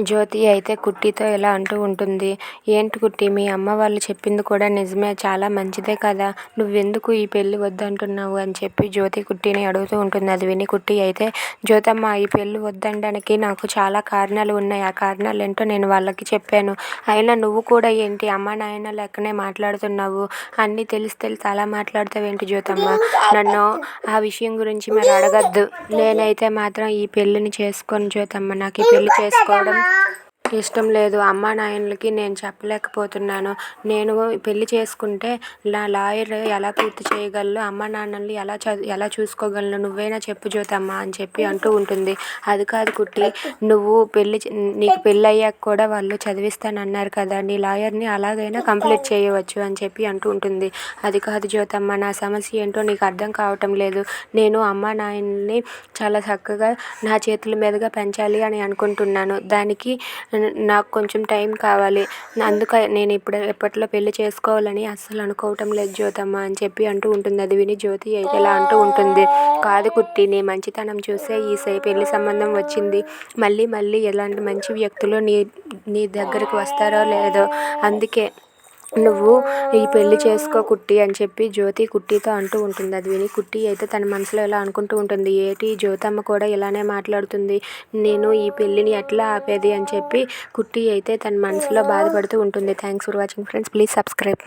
జ్యోతి అయితే కుట్టితో ఇలా అంటూ ఉంటుంది. ఏంటి కుట్టి మీ అమ్మ వాళ్ళు చెప్పింది కూడా నిజమే. చాలా మంచిదే కదా. నువ్వెందుకు ఈ పెళ్ళి వద్దంటున్నావు? అని చెప్పి జ్యోతి కుట్టిని అడుగుతూ ఉంటుంది. అది విని కుట్టి అయితే జ్యోతమ్మ ఈ పెళ్ళి వద్దనడానికి నాకు చాలా కారణాలు ఉన్నాయి. ఆ కారణాలు ఏంటో నేను వాళ్ళకి చెప్పాను. అయినా నువ్వు కూడా ఏంటి అమ్మ నాయన లెక్కనే మాట్లాడుతున్నావు? అన్నీ తెలిసి తెలిసి అలా మాట్లాడతావేంటి జ్యోతమ్మ? నన్ను ఆ విషయం గురించి మరి అడగద్దు. నేనైతే మాత్రం ఈ పెళ్ళిని చేసుకోను జ్యోతమ్మ. నాకు ఈ పెళ్ళి చేసుకోవడం 啊 ఇష్టం లేదు. అమ్మా నాయనలకి నేను చెప్పలేకపోతున్నాను. నేను పెళ్ళి చేసుకుంటే నా లాయర్ ఎలా పూర్తి చేయగలను అమ్మా నాన్నల్ని ఎలా చదువు ఎలా చూసుకోగలను? నువ్వైనా చెప్పు జ్యోతమ్మ అని చెప్పి అంటూ ఉంటుంది. అది కాదు కుట్టి నువ్వు పెళ్ళి నీకు పెళ్ళి అయ్యాక కూడా వాళ్ళు చదివిస్తానన్నారు కదా నీ లాయర్ని అలాగైనా కంప్లీట్ చేయవచ్చు అని చెప్పి అంటూ ఉంటుంది. అది కాదు జ్యోతమ్మ నా సమస్య ఏంటో నీకు అర్థం కావటం లేదు. నేను అమ్మా నాయనల్ని చాలా చక్కగా నా చేతుల మీదుగా పెంచాలి అని అనుకుంటున్నాను. దానికి నాకు కొంచెం టైం కావాలి. అందుకే నేను ఇప్పుడు ఎప్పట్లో పెళ్ళి చేసుకోవాలని అస్సలు అనుకోవటం లేదు జ్యోతమ్మ అని చెప్పి అంటూ ఉంటుంది. అది విని జ్యోతి అయితే ఇలా అంటూ ఉంటుంది. కాదు కుట్టి నీ మంచితనం చూసే ఈ సై పెళ్ళి సంబంధం వచ్చింది. మళ్ళీ మళ్ళీ ఎలాంటి మంచి వ్యక్తులు నీ నీ దగ్గరికి వస్తారో లేదో అందుకే నువ్వు ఈ పెళ్ళి చేసుకో కుట్టి అని చెప్పి జ్యోతి కుట్టితో అంటూ ఉంటుంది. అది విని కుట్టి అయితే తన మనసులో ఇలా అనుకుంటూ ఉంటుంది. ఏటి? జ్యోతమ్మ కూడా ఇలానే మాట్లాడుతుంది. నేను ఈ పెళ్ళిని ఎట్లా ఆపేది అని చెప్పి కుట్టి అయితే తన మనసులో బాధపడుతూ ఉంటుంది. Thanks for watching friends please subscribe